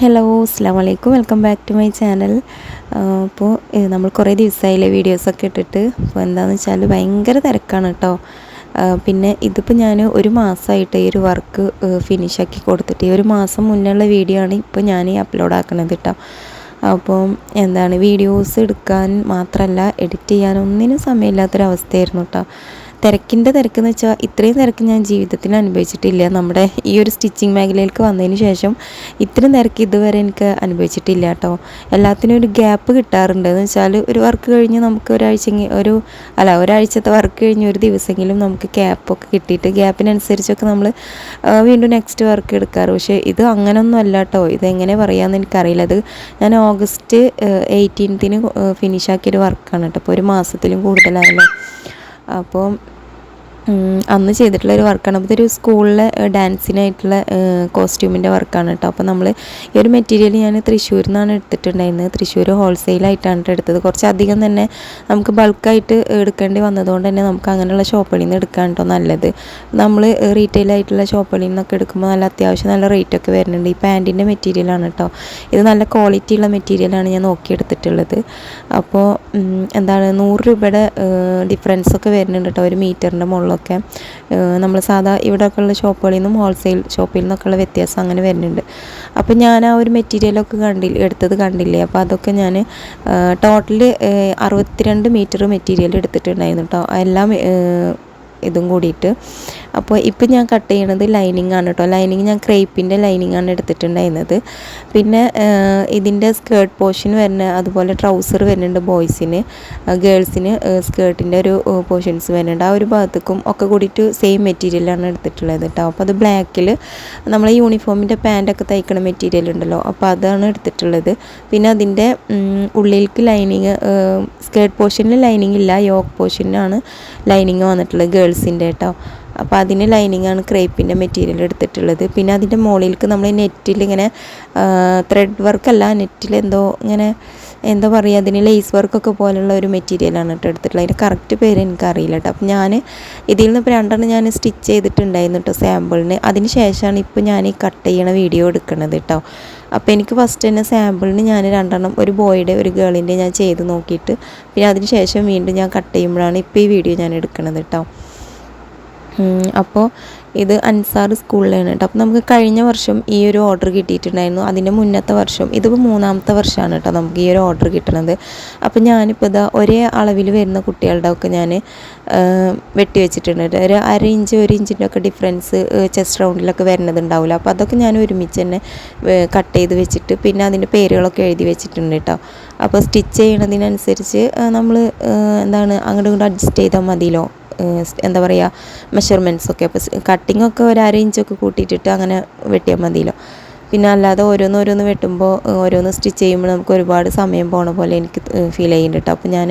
Hello അസ്സാം വലൈക്കും welcome back to my channel അപ്പോൾ നമ്മൾ കുറേ ദിവസമായില്ലേ വീഡിയോസൊക്കെ ഇട്ടിട്ട്. അപ്പോൾ എന്താണെന്ന് വെച്ചാൽ ഭയങ്കര തിരക്കാണ് കേട്ടോ പിന്നെ ഇതിപ്പോൾ ഞാൻ ഒരു മാസമായിട്ട് ഈ ഒരു വർക്ക് ഫിനിഷാക്കി കൊടുത്തിട്ട്. ഈ ഒരു മാസം മുന്നുള്ള വീഡിയോ ആണ് ഇപ്പോൾ ഞാൻ ഈ അപ്ലോഡ് ആക്കണത് കേട്ടോ അപ്പോൾ എന്താണ് വീഡിയോസ് എടുക്കാൻ മാത്രമല്ല എഡിറ്റ് ചെയ്യാൻ ഒന്നിനും സമയമില്ലാത്തൊരവസ്ഥയായിരുന്നു കേട്ടോ തിരക്കിന്റെ തിരക്കെന്ന് വെച്ചാൽ ഇത്രയും തിരക്ക് ഞാൻ ജീവിതത്തിൽ അനുഭവിച്ചിട്ടില്ല. നമ്മുടെ ഈ ഒരു സ്റ്റിച്ചിങ് മേഖലയിലേക്ക് വന്നതിന് ശേഷം ഇത്രയും തിരക്ക് ഇതുവരെ എനിക്ക് അനുഭവിച്ചിട്ടില്ല കേട്ടോ. എല്ലാത്തിനും ഒരു ഗ്യാപ്പ് കിട്ടാറുണ്ട്. എന്ന് വെച്ചാൽ ഒരു വർക്ക് കഴിഞ്ഞ് നമുക്ക് ഒരാഴ്ച ഒരു അല്ല ഒരാഴ്ചത്തെ വർക്ക് കഴിഞ്ഞ് ഒരു ദിവസമെങ്കിലും നമുക്ക് ഗ്യാപ്പൊക്കെ കിട്ടിയിട്ട് ഗ്യാപ്പിനനുസരിച്ചൊക്കെ നമ്മൾ വീണ്ടും നെക്സ്റ്റ് വർക്ക് എടുക്കാറ്. പക്ഷേ ഇത് അങ്ങനൊന്നും അല്ല കേട്ടോ. ഇതെങ്ങനെ പറയാമെന്ന് എനിക്കറിയില്ല. അത് ഞാൻ ഓഗസ്റ്റ് എയ്റ്റീൻത്തിന് ഫിനിഷാക്കിയൊരു വർക്കാണ് കേട്ടോ. അപ്പോൾ ഒരു മാസത്തിലും കൂടുതലായല്ലോ അപ്പോൾ അന്ന് ചെയ്തിട്ടുള്ള ഒരു വർക്കാണ് അപ്പോൾ ഇതൊരു സ്കൂളിലെ ഡാൻസിനായിട്ടുള്ള കോസ്റ്റ്യൂമിന്റെ വർക്കാണ് കേട്ടോ അപ്പോൾ നമ്മൾ ഈ ഒരു മെറ്റീരിയൽ ഞാൻ തൃശ്ശൂരിൽ നിന്നാണ് എടുത്തിട്ടുണ്ടായിരുന്നത് തൃശ്ശൂർ ഹോൾസെയിലായിട്ടാണ് എടുത്തത്. കുറച്ചധികം തന്നെ നമുക്ക് ബൾക്കായിട്ട് എടുക്കേണ്ടി വന്നതുകൊണ്ട് തന്നെ നമുക്ക് അങ്ങനെയുള്ള ഷോപ്പുകളിൽ നിന്ന് എടുക്കാൻ കേട്ടോ നല്ലത്. നമ്മൾ റീറ്റെയിലായിട്ടുള്ള ഷോപ്പുകളിൽ നിന്നൊക്കെ എടുക്കുമ്പോൾ നല്ല അത്യാവശ്യം നല്ല റേറ്റൊക്കെ വരുന്നുണ്ട്. ഈ പാന്റിന്റെ മെറ്റീരിയലാണ് കേട്ടോ ഇത് നല്ല ക്വാളിറ്റി ഉള്ള മെറ്റീരിയലാണ് ഞാൻ നോക്കിയെടുത്തിട്ടുള്ളത്. അപ്പോൾ എന്താണ് നൂറ് രൂപയുടെ ഡിഫറൻസൊക്കെ വരുന്നുണ്ട് കേട്ടോ ഒരു മീറ്ററിന്റെ മുകളിൽ ഒക്കെ നമ്മൾ സാധാ ഇവിടെയൊക്കെ ഉള്ള ഷോപ്പുകളിൽ നിന്നും ഹോൾസെയിൽ ഷോപ്പിൽ നിന്നൊക്കെ ഉള്ള വ്യത്യാസം അങ്ങനെ വരുന്നുണ്ട്. അപ്പോൾ ഞാൻ ആ ഒരു മെറ്റീരിയലൊക്കെ കണ്ടി എടുത്തത് കണ്ടില്ലേ? അപ്പോൾ അതൊക്കെ ഞാൻ ടോട്ടൽ അറുപത്തിരണ്ട് മീറ്റർ മെറ്റീരിയൽ എടുത്തിട്ടുണ്ടായിരുന്നു കേട്ടോ എല്ലാം ഇതും കൂടിയിട്ട്. അപ്പോൾ ഇപ്പം ഞാൻ കട്ട് ചെയ്യണത് ലൈനിങ് ആണ് കേട്ടോ. ലൈനിങ് ഞാൻ ക്രേപ്പിന്റെ ലൈനിങ് ആണ് എടുത്തിട്ടുണ്ടായിരുന്നത്. പിന്നെ ഇതിന്റെ സ്കേർട്ട് പോർഷൻ വരുന്ന അതുപോലെ ട്രൗസർ വരുന്നുണ്ട് ബോയ്സിന് ഗേൾസിന് സ്കേർട്ടിന്റെ ഒരു പോർഷൻസ് വരുന്നുണ്ട്. ആ ഒരു ഭാഗത്തേക്കും ഒക്കെ കൂടിയിട്ട് സെയിം മെറ്റീരിയലാണ് എടുത്തിട്ടുള്ളത് കേട്ടോ. അപ്പോൾ അത് ബ്ലാക്കിൽ നമ്മളെ യൂണിഫോമിന്റെ പാന്റൊക്കെ തയ്ക്കണ മെറ്റീരിയൽ ഉണ്ടല്ലോ. അപ്പോൾ അതാണ് എടുത്തിട്ടുള്ളത്. പിന്നെ അതിന്റെ ഉള്ളിലേക്ക് ലൈനിങ് സ്കേർട്ട് പോർഷനിൽ ലൈനിങ് ഇല്ല. യോക്ക് പോർഷനിലാണ് ലൈനിങ് വന്നിട്ടുള്ളത് ഗേൾസിന്റെ കേട്ടോ. അപ്പോൾ അതിന് ലൈനിങ്ങാണ് ക്രേപ്പിന്റെ മെറ്റീരിയൽ എടുത്തിട്ടുള്ളത്. പിന്നെ അതിന്റെ മുകളിലേക്ക് നമ്മൾ നെറ്റിൽ ഇങ്ങനെ ത്രെഡ് വർക്കല്ല നെറ്റിൽ എന്തോ ഇങ്ങനെ എന്താ പറയുക അതിന് ലേസ് വർക്കൊക്കെ പോലുള്ള ഒരു മെറ്റീരിയലാണ് കേട്ടോ എടുത്തിട്ടുള്ളത്. അതിന്റെ കറക്റ്റ് പേര് എനിക്കറിയില്ല കേട്ടോ. അപ്പം ഞാൻ ഇതിൽ നിന്ന് ഇപ്പോൾ രണ്ടെണ്ണം ഞാൻ സ്റ്റിച്ച് ചെയ്തിട്ടുണ്ടായിരുന്നു കേട്ടോ സാമ്പിളിന് അതിന് ശേഷമാണ് ഇപ്പോൾ ഞാൻ ഈ കട്ട് ചെയ്യണ വീഡിയോ എടുക്കുന്നത് കേട്ടോ. അപ്പോൾ എനിക്ക് ഫസ്റ്റ് തന്നെ സാമ്പിളിന് ഞാൻ രണ്ടെണ്ണം ഒരു ബോയുടെ ഒരു ഗേളിന്റെ ഞാൻ ചെയ്ത് നോക്കിയിട്ട് പിന്നെ അതിന് ശേഷം വീണ്ടും ഞാൻ കട്ട് ചെയ്യുമ്പോഴാണ് ഇപ്പോൾ ഈ വീഡിയോ ഞാൻ എടുക്കുന്നത് കേട്ടോ. അപ്പോൾ ഇത് അൻസാർ സ്കൂളിലാണ് കേട്ടോ അപ്പോൾ നമുക്ക് കഴിഞ്ഞ വർഷം ഈ ഒരു ഓർഡർ കിട്ടിയിട്ടുണ്ടായിരുന്നു. അതിന്റെ മുന്നത്തെ വർഷം ഇതിപ്പോൾ മൂന്നാമത്തെ വർഷമാണ് കേട്ടോ നമുക്ക് ഈ ഒരു ഓർഡർ കിട്ടണത്. അപ്പോൾ ഞാനിപ്പോൾ ഇതാ ഒരേ അളവിൽ വരുന്ന കുട്ടികളുടെ ഒക്കെ ഞാൻ വെട്ടി വെച്ചിട്ടുണ്ട് ഒരു അര ഇഞ്ച് ഒരു ഇഞ്ചിന്റെ ഒക്കെ ഡിഫറൻസ് ചെസ്റ്റ് റൗണ്ടിലൊക്കെ വരുന്നത് ഉണ്ടാവില്ല അപ്പോൾ അതൊക്കെ ഞാൻ ഒരുമിച്ച് തന്നെ കട്ട് ചെയ്ത് വെച്ചിട്ട് പിന്നെ അതിന്റെ പേരുകളൊക്കെ എഴുതി വെച്ചിട്ടുണ്ട് കേട്ടോ അപ്പോൾ സ്റ്റിച്ച് ചെയ്യണതിനനുസരിച്ച് നമ്മൾ എന്താണ് അങ്ങോട്ടും ഇങ്ങോട്ടും അഡ്ജസ്റ്റ് ചെയ്താൽ മതിയല്ലോ എന്താ പറയുക മെഷർമെന്റ്സൊക്കെ അപ്പോൾ കട്ടിംഗ് ഒക്കെ ഒരു അര ഇഞ്ചൊക്കെ കൂട്ടിയിട്ടിട്ട് അങ്ങനെ വെട്ടിയാൽ മതിയല്ലോ. പിന്നെ അല്ലാതെ ഓരോന്ന് ഓരോന്ന് വെട്ടുമ്പോൾ ഓരോന്ന് സ്റ്റിച്ച് ചെയ്യുമ്പോൾ നമുക്ക് ഒരുപാട് സമയം പോണ പോലെ എനിക്ക് ഫീൽ ചെയ്യുന്നുണ്ട് അപ്പോൾ ഞാൻ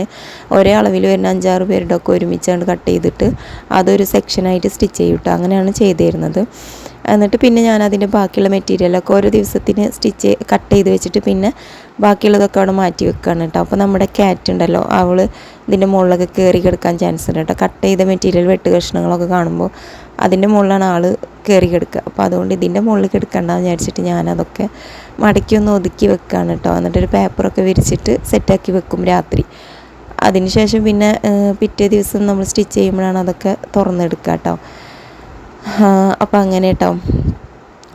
ഒരേ അളവിൽ വരുന്ന അഞ്ചാറ് പേരുടെ ഒക്കെ ഒരുമിച്ചാണ് കട്ട് ചെയ്തിട്ട് അതൊരു സെക്ഷനായിട്ട് സ്റ്റിച്ച് ചെയ്യും കേട്ടോ അങ്ങനെയാണ് ചെയ്തു തരുന്നത് എന്നിട്ട് പിന്നെ ഞാൻ അതിന്റെ ബാക്കിയുള്ള മെറ്റീരിയലൊക്കെ ഓരോ ദിവസത്തിന് സ്റ്റിച്ച് കട്ട് ചെയ്ത് വെച്ചിട്ട് പിന്നെ ബാക്കിയുള്ളതൊക്കെ അവിടെ മാറ്റി വെക്കുകയാണ് കേട്ടോ. അപ്പോൾ നമ്മുടെ ക്യാറ്റ് ഉണ്ടല്ലോ അവൾ ഇതിന്റെ മുകളിലൊക്കെ കയറി കിടക്കാൻ ചാൻസ് ഉണ്ട് കേട്ടോ. കട്ട് ചെയ്ത മെറ്റീരിയൽ വെട്ട് കഷ്ണങ്ങളൊക്കെ കാണുമ്പോൾ അതിന്റെ മുകളിലാണ് ആൾ കയറി കിടക്കുക. അപ്പോൾ അതുകൊണ്ട് ഇതിന്റെ മുകളിൽ കിടക്കണ്ടെന്ന് വിചാരിച്ചിട്ട് ഞാനതൊക്കെ മടക്കി ഒന്ന് ഒതുക്കി വെക്കുകയാണ് കേട്ടോ. എന്നിട്ടൊരു പേപ്പറൊക്കെ വിരിച്ചിട്ട് സെറ്റാക്കി വെക്കും രാത്രി. അതിനുശേഷം പിന്നെ പിറ്റേ ദിവസം നമ്മൾ സ്റ്റിച്ച് ചെയ്യുമ്പോഴാണ് അതൊക്കെ തുറന്നെടുക്കുക കേട്ടോ. അപ്പോൾ അങ്ങനെ കേട്ടോ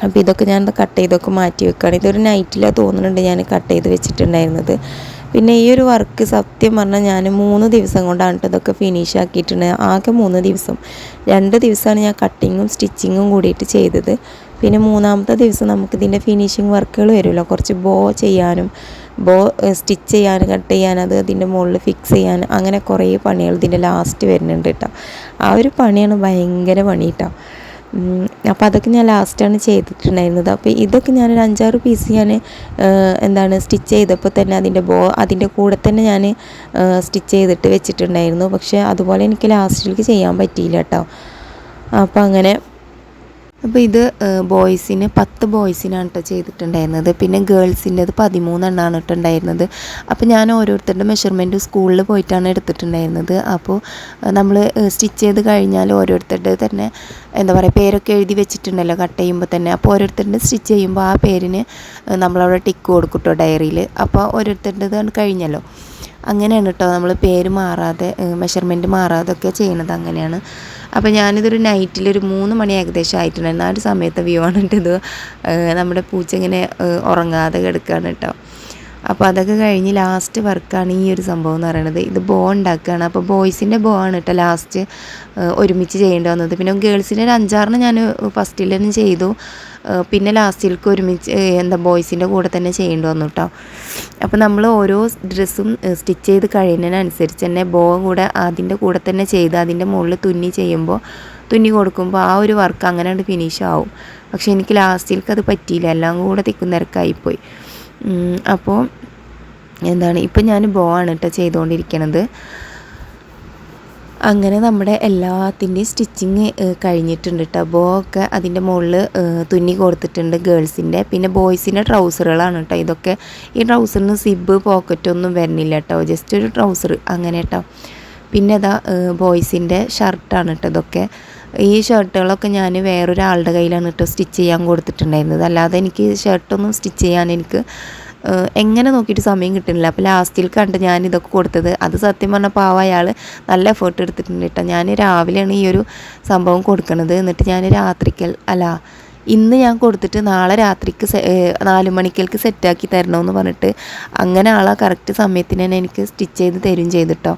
അപ്പോൾ ഇതൊക്കെ ഞാൻ കട്ട് ചെയ്തൊക്കെ മാറ്റി വെക്കുകയാണ് ഇതൊരു നൈറ്റിലാണ് തോന്നുന്നുണ്ട് ഞാൻ കട്ട് ചെയ്ത് വെച്ചിട്ടുണ്ടായിരുന്നത്. പിന്നെ ഈ ഒരു വർക്ക് സത്യം പറഞ്ഞാൽ ഞാൻ മൂന്ന് ദിവസം കൊണ്ടാണ് ഇതൊക്കെ ഫിനിഷ് ആക്കിയിട്ടുണ്ട്. ആകെ മൂന്ന് ദിവസം. രണ്ട് ദിവസമാണ് ഞാൻ കട്ടിങ്ങും സ്റ്റിച്ചിങ്ങും കൂടിയിട്ട് ചെയ്തത്. പിന്നെ മൂന്നാമത്തെ ദിവസം നമുക്ക് ഇതിന്റെ ഫിനിഷിങ് വർക്കുകൾ വരുമല്ലോ. കുറച്ച് ബോ ചെയ്യാനും ബോ സ്റ്റിച്ച് ചെയ്യാനും കട്ട് ചെയ്യാൻ അത് അതിന്റെ മുകളിൽ ഫിക്സ് ചെയ്യാൻ അങ്ങനെ കുറേ പണികൾ ഇതിന്റെ ലാസ്റ്റ് വരുന്നുണ്ട് കേട്ടോ ആ ഒരു പണിയാണ് ഭയങ്കര പണി കേട്ടോ അപ്പോൾ അതൊക്കെ ഞാൻ ലാസ്റ്റാണ് ചെയ്തിട്ടുണ്ടായിരുന്നത്. അപ്പോൾ ഇതൊക്കെ ഞാനൊരു അഞ്ചാറ് പീസ് ഞാൻ എന്താണ് സ്റ്റിച്ച് ചെയ്തപ്പോൾ തന്നെ അതിന്റെ ബോ അതിന്റെ കൂടെ തന്നെ ഞാൻ സ്റ്റിച്ച് ചെയ്തിട്ട് വെച്ചിട്ടുണ്ടായിരുന്നു. പക്ഷേ അതുപോലെ എനിക്ക് ലാസ്റ്റിലേക്ക് ചെയ്യാൻ പറ്റിയില്ല കേട്ടോ അപ്പോൾ അങ്ങനെ അപ്പോൾ ഇത് ബോയ്സിന് പത്ത് ബോയ്സിനാണ് കേട്ടോ ചെയ്തിട്ടുണ്ടായിരുന്നത്. പിന്നെ ഗേൾസിന്റെത് പതിമൂന്നെണ്ണമാണ് കേട്ടോ ഉണ്ടായിരുന്നത്. അപ്പോൾ ഞാൻ ഓരോരുത്തരുടെ മെഷർമെന്റ് സ്കൂളിൽ പോയിട്ടാണ് എടുത്തിട്ടുണ്ടായിരുന്നത്. അപ്പോൾ നമ്മൾ സ്റ്റിച്ച് ചെയ്ത് കഴിഞ്ഞാൽ ഓരോരുത്തരുടെ തന്നെ എന്താ പറയുക പേരൊക്കെ എഴുതി വെച്ചിട്ടുണ്ടല്ലോ കട്ട് ചെയ്യുമ്പോൾ തന്നെ. അപ്പോൾ ഓരോരുത്തരുടെ സ്റ്റിച്ച് ചെയ്യുമ്പോൾ ആ പേരിന് നമ്മളവിടെ ടിക്ക് കൊടുക്കട്ടോ കേട്ടോ ഡയറിയിൽ. അപ്പോൾ ഓരോരുത്തരുടേത് കഴിഞ്ഞല്ലോ. അങ്ങനെയാണ് കേട്ടോ നമ്മൾ പേര് മാറാതെ മെഷർമെന്റ് മാറാതെ ഒക്കെ ചെയ്യണത് അങ്ങനെയാണ്. അപ്പോൾ ഞാനിതൊരു നൈറ്റിലൊരു മൂന്ന് മണി ഏകദേശം ആയിട്ടുണ്ടായിരുന്നു. ആ ഒരു സമയത്ത് വ്യൂ ആണ് ഇത് നമ്മുടെ പൂച്ച ഇങ്ങനെ ഉറങ്ങാതെ കിടക്കുകയാണ് കേട്ടോ അപ്പോൾ അതൊക്കെ കഴിഞ്ഞ് ലാസ്റ്റ് വർക്കാണ് ഈ ഒരു സംഭവം എന്ന് പറയുന്നത് ഇത് ബോ ഉണ്ടാക്കുകയാണ് അപ്പോൾ ബോയ്സിന്റെ ബോ ആണ് കേട്ടോ ലാസ്റ്റ് ഒരുമിച്ച് ചെയ്യേണ്ടി വന്നത്. പിന്നെ ഗേൾസിന്റെ ഒരു അഞ്ചാറിന് ഞാൻ ഫസ്റ്റിൽ തന്നെ ചെയ്തു. പിന്നെ ലാസ്റ്റിലേക്ക് ഒരുമിച്ച് എന്താ ബോയ്സിന്റെ കൂടെ തന്നെ ചെയ്യേണ്ടി വന്നു കേട്ടോ അപ്പോൾ നമ്മൾ ഓരോ ഡ്രസ്സും സ്റ്റിച്ച് ചെയ്ത് കഴിയുന്നതിനനുസരിച്ച് തന്നെ ബോ കൂടെ അതിന്റെ കൂടെ തന്നെ ചെയ്ത് അതിന്റെ മുകളിൽ തുന്നി ചെയ്യുമ്പോൾ തുന്നി കൊടുക്കുമ്പോൾ ആ ഒരു വർക്ക് അങ്ങനെ ഫിനിഷ് ആവും. പക്ഷേ എനിക്ക് ലാസ്റ്റിലേക്ക് അത് പറ്റിയില്ല. എല്ലാം കൂടെ തിക്കുന്നിരക്കായിപ്പോയി അപ്പോൾ എന്താണ് ഇപ്പം ഞാൻ ബോ ആണ് കേട്ടോ ചെയ്തുകൊണ്ടിരിക്കണത് അങ്ങനെ നമ്മുടെ എല്ലാത്തിന്റെയും സ്റ്റിച്ചിങ് കഴിഞ്ഞിട്ടുണ്ട് കേട്ടോ ബോ ഒക്കെ അതിന്റെ മുകളിൽ തുന്നി കൊടുത്തിട്ടുണ്ട് ഗേൾസിന്റെ. പിന്നെ ബോയ്സിന്റെ ട്രൗസറുകളാണ് കേട്ടോ ഇതൊക്കെ ഈ ട്രൗസറിന് സിബ് പോക്കറ്റൊന്നും വരുന്നില്ല കേട്ടോ ജസ്റ്റ് ഒരു ട്രൗസർ അങ്ങനെ കേട്ടോ പിന്നെ അതാ ബോയ്സിന്റെ ഷർട്ടാണ് കേട്ടോ ഇതൊക്കെ. ഈ ഷർട്ടുകളൊക്കെ ഞാൻ വേറൊരാളുടെ കയ്യിലാണ് കേട്ടോ സ്റ്റിച്ച് ചെയ്യാൻ കൊടുത്തിട്ടുണ്ടായിരുന്നത്. അല്ലാതെ എനിക്ക് ഷർട്ടൊന്നും സ്റ്റിച്ച് ചെയ്യാൻ എനിക്ക് എങ്ങനെ നോക്കിയിട്ട് സമയം കിട്ടുന്നില്ല. അപ്പോൾ ലാസ്റ്റിൽ കണ്ട് ഞാൻ ഇതൊക്കെ കൊടുത്തത്. അത് സത്യം പറഞ്ഞാൽ പാവ അയാൾ നല്ല എഫേർട്ട് എടുത്തിട്ടുണ്ട് കേട്ടോ. ഞാൻ രാവിലെയാണ് ഈ ഒരു സംഭവം കൊടുക്കുന്നത് എന്നിട്ട് ഞാൻ രാത്രിക്കൽ അല്ല ഇന്ന് ഞാൻ കൊടുത്തിട്ട് നാളെ രാത്രിക്ക് നാല് മണിക്കൽക്ക് സെറ്റാക്കി തരണമെന്ന് പറഞ്ഞിട്ട് അങ്ങനെ ആളാ കറക്റ്റ് സമയത്തിന് തന്നെ എനിക്ക് സ്റ്റിച്ച് ചെയ്ത് തരും ചെയ്തിട്ടോ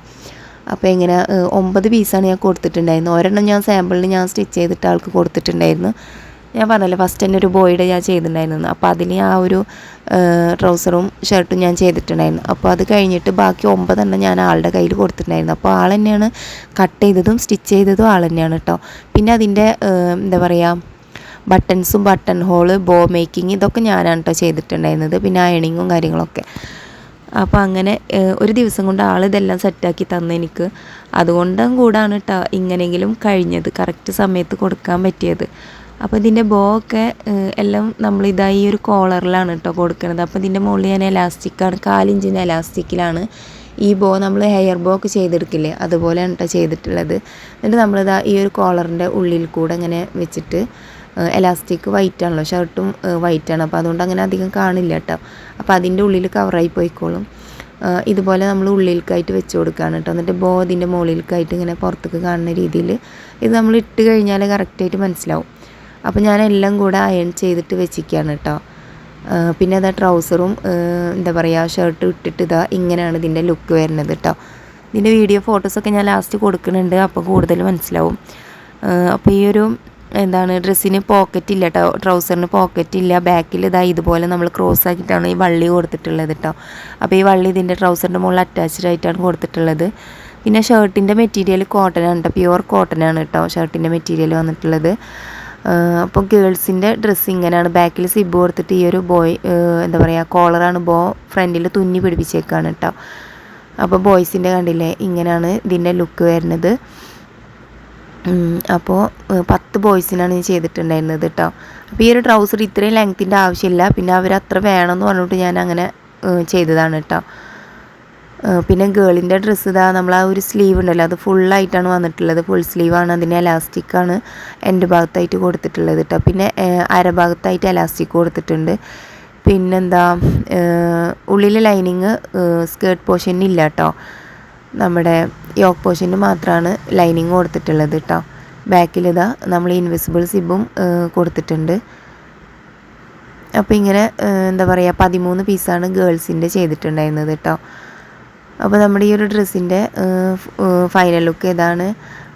അപ്പോൾ എങ്ങനെ ഒമ്പത് പീസാണ് ഞാൻ കൊടുത്തിട്ടുണ്ടായിരുന്നു ഒരെണ്ണം ഞാൻ സാമ്പിളിന് ഞാൻ സ്റ്റിച്ച് ചെയ്തിട്ട് ആൾക്ക് കൊടുത്തിട്ടുണ്ടായിരുന്നു. ഞാൻ പറഞ്ഞല്ലോ ഫസ്റ്റ് തന്നെ ഒരു ബോയുടെ ഞാൻ ചെയ്തിട്ടുണ്ടായിരുന്നു. അപ്പോൾ അതിന് ആ ഒരു ട്രൗസറും ഷർട്ടും ഞാൻ ചെയ്തിട്ടുണ്ടായിരുന്നു. അപ്പോൾ അത് കഴിഞ്ഞിട്ട് ബാക്കി ഒമ്പതെണ്ണം ഞാൻ ആളുടെ കയ്യിൽ കൊടുത്തിട്ടുണ്ടായിരുന്നു. അപ്പോൾ ആൾ തന്നെയാണ് കട്ട് ചെയ്തതും സ്റ്റിച്ച് ചെയ്തതും ആൾ തന്നെയാണ് കേട്ടോ പിന്നെ അതിന്റെ എന്താ പറയുക ബട്ടൺസും ബട്ടൺ ഹോൾ ബോ മേക്കിംഗ് ഇതൊക്കെ ഞാനാണ് കേട്ടോ ചെയ്തിട്ടുണ്ടായിരുന്നത്. പിന്നെ അയണിങ്ങും കാര്യങ്ങളൊക്കെ. അപ്പോൾ അങ്ങനെ ഒരു ദിവസം കൊണ്ട് ആൾ ഇതെല്ലാം സെറ്റാക്കി തന്നു എനിക്ക്. അതുകൊണ്ടും കൂടാണ് കേട്ടോ ഇങ്ങനെങ്കിലും കഴിഞ്ഞത്. കറക്റ്റ് സമയത്ത് കൊടുക്കാൻ പറ്റിയത്. അപ്പോൾ ഇതിന്റെ ബോ ഒക്കെ എല്ലാം നമ്മൾ ഇതായി ഒരു കോളറിലാണ് കേട്ടോ കൊടുക്കുന്നത് അപ്പോൾ ഇതിന്റെ മുകളിൽ ഞാൻ എലാസ്റ്റിക്കാണ് കാലിഞ്ചിന് എലാസ്റ്റിക്കിലാണ് ഈ ബോ നമ്മൾ ഹെയർ ബോ ഒക്കെ ചെയ്തെടുക്കില്ലേ? അതുപോലെയാണ് കേട്ടോ ചെയ്തിട്ടുള്ളത്. എന്നിട്ട് നമ്മളിതാ ഈ ഒരു കോളറിന്റെ ഉള്ളിൽ കൂടെ ഇങ്ങനെ വെച്ചിട്ട് എലാസ്റ്റിക് വൈറ്റ് ആണല്ലോ ഷർട്ടും വൈറ്റ് ആണ്. അപ്പോൾ അതുകൊണ്ട് അങ്ങനെ അധികം കാണില്ല കേട്ടോ അപ്പോൾ അതിന്റെ ഉള്ളിൽ കവറായി പോയിക്കോളും. ഇതുപോലെ നമ്മൾ ഉള്ളിലേക്കായിട്ട് വെച്ച് കൊടുക്കുകയാണ് കേട്ടോ എന്നിട്ട് ബോ അതിന്റെ മുകളിലേക്കായിട്ട് ഇങ്ങനെ പുറത്തേക്ക് കാണുന്ന രീതിയിൽ ഇത് നമ്മൾ ഇട്ട് കഴിഞ്ഞാൽ കറക്റ്റായിട്ട് മനസ്സിലാവും. അപ്പോൾ ഞാൻ എല്ലാം കൂടെ അയൺ ചെയ്തിട്ട് വെച്ചിരിക്കുകയാണ് കേട്ടോ. പിന്നെ അതാ ട്രൗസറും എന്താ പറയുക ഷർട്ട് ഇട്ടിട്ട് ഇതാ ഇങ്ങനെയാണ് ഇതിന്റെ ലുക്ക് വരുന്നത് കേട്ടോ. ഇതിന്റെ വീഡിയോ ഫോട്ടോസൊക്കെ ഞാൻ ലാസ്റ്റ് കൊടുക്കുന്നുണ്ട് അപ്പോൾ കൂടുതൽ മനസ്സിലാവും. അപ്പോൾ ഈ ഒരു എന്താണ് ഡ്രസ്സിന് പോക്കറ്റ് ഇല്ല കേട്ടോ ട്രൗസറിന് പോക്കറ്റ് ഇല്ല. ബാക്കിൽ ഇതാ ഇതുപോലെ നമ്മൾ ക്രോസ് ആക്കിയിട്ടാണ് ഈ വള്ളി കൊടുത്തിട്ടുള്ളത് കേട്ടോ. അപ്പോൾ ഈ വള്ളി ഇതിന്റെ ട്രൗസറിന്റെ മുകളിൽ അറ്റാച്ച്ഡ് ആയിട്ടാണ് കൊടുത്തിട്ടുള്ളത്. പിന്നെ ഷർട്ടിന്റെ മെറ്റീരിയൽ കോട്ടൺ ആണ് കേട്ടോ പ്യുവർ കോട്ടൺ ആണ് കേട്ടോ ഷർട്ടിന്റെ മെറ്റീരിയൽ വന്നിട്ടുള്ളത്. അപ്പോൾ ഗേൾസിന്റെ ഡ്രസ്സ് ഇങ്ങനെയാണ്. ബാക്കിൽ സിബ് കൊടുത്തിട്ട് ഈ ഒരു ബോയ് എന്താ പറയുക കോളറാണ് ബോ ഫ്രണ്ടിൽ തുന്നി പിടിപ്പിച്ചേക്കാണ് കേട്ടോ അപ്പോൾ ബോയ്സിന്റെ കണ്ടില്ലേ ഇങ്ങനെയാണ് ഇതിന്റെ ലുക്ക് വരുന്നത്. അപ്പോൾ പത്ത് ബോയ്സിനാണ് ഞാൻ ചെയ്തിട്ടുണ്ടായിരുന്നത് കേട്ടോ അപ്പോൾ ഈ ഒരു ട്രൗസർ ഇത്രയും ലെങ്ത്തിന്റെ ആവശ്യമില്ല. പിന്നെ അവർ അത്ര വേണമെന്ന് പറഞ്ഞിട്ട് ഞാൻ അങ്ങനെ ചെയ്തതാണ് കേട്ടോ പിന്നെ ഗേളിന്റെ ഡ്രസ്സ് ഇതാ നമ്മൾ ആ ഒരു സ്ലീവ് ഉണ്ടല്ലോ അത് ഫുള്ളായിട്ടാണ് വന്നിട്ടുള്ളത്. ഫുൾ സ്ലീവാണ് അതിന് എലാസ്റ്റിക്കാണ് എന്റെ ഭാഗത്തായിട്ട് കൊടുത്തിട്ടുള്ളത് കേട്ടോ പിന്നെ അരഭാഗത്തായിട്ട് എലാസ്റ്റിക് കൊടുത്തിട്ടുണ്ട്. പിന്നെന്താ ഉള്ളിലെ ലൈനിങ് സ്കേർട്ട് പോർഷനില്ല കേട്ടോ നമ്മുടെ യോക്ക് പോർഷന് മാത്രമാണ് ലൈനിങ് കൊടുത്തിട്ടുള്ളത് കേട്ടോ ബാക്കിൽ ഇതാ നമ്മൾ ഇൻവിസിബിൾ സിബും കൊടുത്തിട്ടുണ്ട്. അപ്പോൾ ഇങ്ങനെ എന്താ പറയുക പതിമൂന്ന് പീസാണ് ഗേൾസിന്റെ ചെയ്തിട്ടുണ്ടായിരുന്നത് കേട്ടോ അപ്പോൾ നമ്മുടെ ഈ ഒരു ഡ്രസ്സിന്റെ ഫൈനൽ ലുക്ക് ഇതാണ്.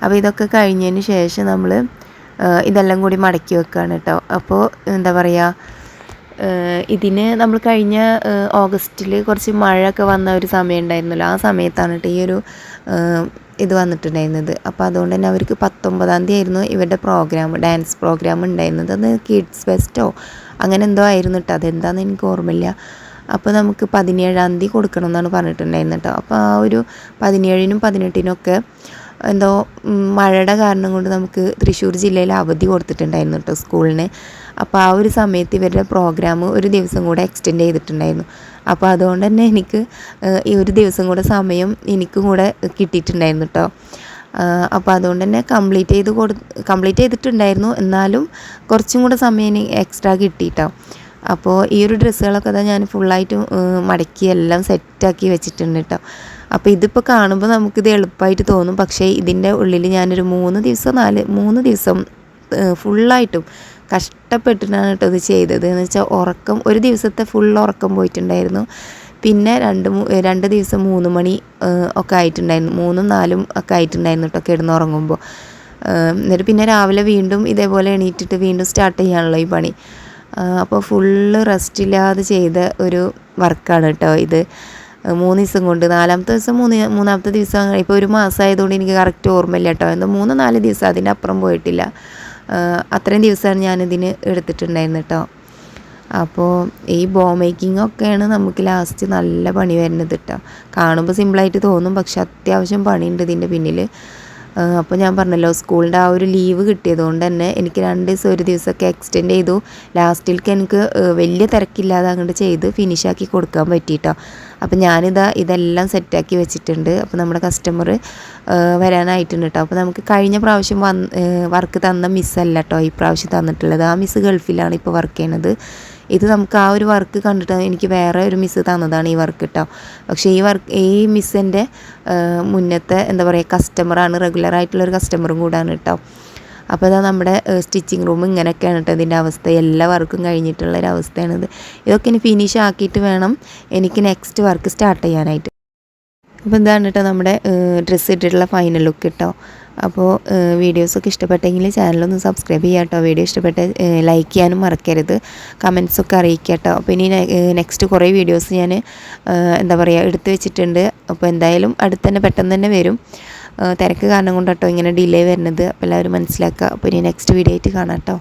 അപ്പോൾ ഇതൊക്കെ കഴിഞ്ഞതിന് ശേഷം നമ്മൾ ഇതെല്ലാം കൂടി മടക്കി വെക്കുകയാണ് കേട്ടോ അപ്പോൾ എന്താ പറയുക ഇതിന് നമ്മൾ കഴിഞ്ഞ ഓഗസ്റ്റിൽ കുറച്ച് മഴയൊക്കെ വന്ന ഒരു സമയം ഉണ്ടായിരുന്നല്ലോ. ആ സമയത്താണ് കേട്ടോ ഈ ഒരു ഇത് വന്നിട്ടുണ്ടായിരുന്നത്. അപ്പോൾ അതുകൊണ്ട് തന്നെ അവർക്ക് പത്തൊമ്പതാം തീയതി ആയിരുന്നു ഇവരുടെ പ്രോഗ്രാം ഡാൻസ് പ്രോഗ്രാം ഉണ്ടായിരുന്നത്. അത് കിഡ്സ് ഫെസ്റ്റോ അങ്ങനെ എന്തോ ആയിരുന്നു കേട്ടോ അതെന്താണെന്ന് എനിക്ക് ഓർമ്മയില്ല. അപ്പോൾ നമുക്ക് പതിനേഴാം തീയതി കൊടുക്കണം എന്നാണ് പറഞ്ഞിട്ടുണ്ടായിരുന്നു കേട്ടോ. അപ്പോൾ ആ ഒരു പതിനേഴിനും പതിനെട്ടിനും ഒക്കെ എന്തോ മഴയുടെ കാരണം കൊണ്ട് നമുക്ക് തൃശ്ശൂർ ജില്ലയിൽ അവധി കൊടുത്തിട്ടുണ്ടായിരുന്നു കേട്ടോ സ്കൂളിന്. അപ്പോൾ ആ ഒരു സമയത്ത് ഇവരുടെ പ്രോഗ്രാം ഒരു ദിവസം കൂടെ എക്സ്റ്റെൻഡ് ചെയ്തിട്ടുണ്ടായിരുന്നു. അപ്പോൾ അതുകൊണ്ട് തന്നെ എനിക്ക് ഈ ഒരു ദിവസം കൂടെ സമയം എനിക്കും കൂടെ കിട്ടിയിട്ടുണ്ടായിരുന്നു കേട്ടോ. അപ്പോൾ അതുകൊണ്ട് തന്നെ കംപ്ലീറ്റ് ചെയ്ത് കൊടു കംപ്ലീറ്റ് ചെയ്തിട്ടുണ്ടായിരുന്നു. എന്നാലും കുറച്ചും കൂടെ സമയം എക്സ്ട്രാ കിട്ടിയിട്ടോ അപ്പോൾ ഈ ഒരു ഡ്രസ്സുകളൊക്കെ തന്നെ ഞാൻ ഫുള്ളായിട്ട് മടക്കി എല്ലാം സെറ്റാക്കി വെച്ചിട്ടുണ്ട് കേട്ടോ അപ്പോൾ ഇതിപ്പോൾ കാണുമ്പോൾ നമുക്കിത് എളുപ്പമായിട്ട് തോന്നും. പക്ഷേ ഇതിന്റെ ഉള്ളിൽ ഞാനൊരു മൂന്ന് ദിവസം നാല് മൂന്ന് ദിവസം ഫുള്ളായിട്ടും കഷ്ടപ്പെട്ടിട്ടാണ് കേട്ടോ ഇത് ചെയ്തത്. എന്ന് വെച്ചാൽ ഉറക്കം ഒരു ദിവസത്തെ ഫുൾ ഉറക്കം പോയിട്ടുണ്ടായിരുന്നു. പിന്നെ രണ്ട് രണ്ട് ദിവസം മൂന്ന് മണി ഒക്കെ ആയിട്ടുണ്ടായിരുന്നു. മൂന്നും നാലും ഒക്കെ ആയിട്ടുണ്ടായിരുന്നു കേട്ടോ കിടന്നുറങ്ങുമ്പോൾ എന്നിട്ട് പിന്നെ രാവിലെ വീണ്ടും ഇതേപോലെ എണീറ്റിട്ട് വീണ്ടും സ്റ്റാർട്ട് ചെയ്യാനുള്ള ഈ പണി. അപ്പോൾ ഫുള്ള് റെസ്റ്റ് ഇല്ലാതെ ചെയ്ത ഒരു വർക്കാണ് കേട്ടോ ഇത്. മൂന്ന് ദിവസം കൊണ്ട്. നാലാമത്തെ ദിവസം മൂന്ന് മൂന്നാമത്തെ ദിവസം ഇപ്പോൾ ഒരു മാസമായതുകൊണ്ട് എനിക്ക് കറക്റ്റ് ഓർമ്മയില്ല കേട്ടോ. എന്തോ മൂന്ന് നാല് ദിവസം അതിന്റെ അപ്പുറം പോയിട്ടില്ല. അത്രയും ദിവസമാണ് ഞാനിതിന് എടുത്തിട്ടുണ്ടായിരുന്നു കേട്ടോ. അപ്പോൾ ഈ ബോ മേക്കിംഗ് ഒക്കെയാണ് നമുക്ക് ലാസ്റ്റ് നല്ല പണി വരുന്നത് കേട്ടോ. കാണുമ്പോൾ സിമ്പിളായിട്ട് തോന്നും പക്ഷെ അത്യാവശ്യം പണിയുണ്ട് ഇതിന്റെ പിന്നിൽ അപ്പോൾ ഞാൻ പറഞ്ഞല്ലോ സ്കൂളിന്റെ ആ ഒരു ലീവ് കിട്ടിയതുകൊണ്ട് തന്നെ എനിക്ക് രണ്ട് ദിവസം ഒരു ദിവസമൊക്കെ എക്സ്റ്റെൻഡ് ചെയ്തു. ലാസ്റ്റിലേക്ക് എനിക്ക് വലിയ തിരക്കില്ലാതെ അങ്ങോട്ട് ചെയ്ത് ഫിനിഷാക്കി കൊടുക്കാൻ പറ്റിയിട്ടോ അപ്പോൾ ഞാനിതാ ഇതെല്ലാം സെറ്റാക്കി വെച്ചിട്ടുണ്ട്. അപ്പോൾ നമ്മുടെ കസ്റ്റമർ വരാനായിട്ടുണ്ട് കേട്ടോ അപ്പോൾ നമുക്ക് കഴിഞ്ഞ പ്രാവശ്യം വർക്ക് തന്ന മിസ്സല്ല കേട്ടോ ഈ പ്രാവശ്യം തന്നിട്ടുള്ളത്. ആ മിസ് ഗൾഫിലാണ് ഇപ്പോൾ വർക്ക് ചെയ്യണത്. ഇത് നമുക്ക് ആ ഒരു വർക്ക് കണ്ടിട്ട് എനിക്ക് വേറെ ഒരു മിസ്സ് തന്നതാണ് ഈ വർക്ക് കേട്ടോ പക്ഷേ ഈ വർക്ക് ഈ മിസ്സിന്റെ മുന്നത്തെ എന്താ പറയുക കസ്റ്റമറാണ് റെഗുലർ ആയിട്ടുള്ളൊരു കസ്റ്റമറും കൂടാണ് കേട്ടോ അപ്പോൾ ഇതാ നമ്മുടെ സ്റ്റിച്ചിങ് റൂം ഇങ്ങനെയൊക്കെയാണ് കേട്ടോ ഇതിന്റെ അവസ്ഥ. എല്ലാ വർക്കും കഴിഞ്ഞിട്ടുള്ള ഒരു അവസ്ഥയാണിത്. ഇതൊക്കെ ഇനി ഫിനിഷ് ആക്കിയിട്ട് വേണം എനിക്ക് നെക്സ്റ്റ് വർക്ക് സ്റ്റാർട്ട് ചെയ്യാനായിട്ട്. അപ്പോൾ ഇതാണ് കേട്ടോ നമ്മുടെ ഡ്രസ്സ് ഇട്ടിട്ടുള്ള ഫൈനൽ ലുക്ക് കേട്ടോ അപ്പോൾ വീഡിയോസൊക്കെ ഇഷ്ടപ്പെട്ടെങ്കിൽ ചാനലൊന്ന് സബ്സ്ക്രൈബ് ചെയ്യാം കേട്ടോ. വീഡിയോ ഇഷ്ടപ്പെട്ട ലൈക്ക് ചെയ്യാനും മറക്കരുത്. കമൻസൊക്കെ അറിയിക്കുക കേട്ടോ. അപ്പോൾ ഇനി നെക്സ്റ്റ് കുറേ വീഡിയോസ് ഞാൻ എന്താ പറയുക എടുത്തു വെച്ചിട്ടുണ്ട്. അപ്പോൾ എന്തായാലും അടുത്ത് തന്നെ പെട്ടെന്ന് തന്നെ വരും. തിരക്ക് കാരണം കൊണ്ട് കേട്ടോ ഇങ്ങനെ ഡിലേ വരുന്നത്. അപ്പോൾ എല്ലാവരും മനസ്സിലാക്കുക. അപ്പോൾ ഇനി നെക്സ്റ്റ് വീഡിയോ ആയിട്ട് കാണാം കേട്ടോ.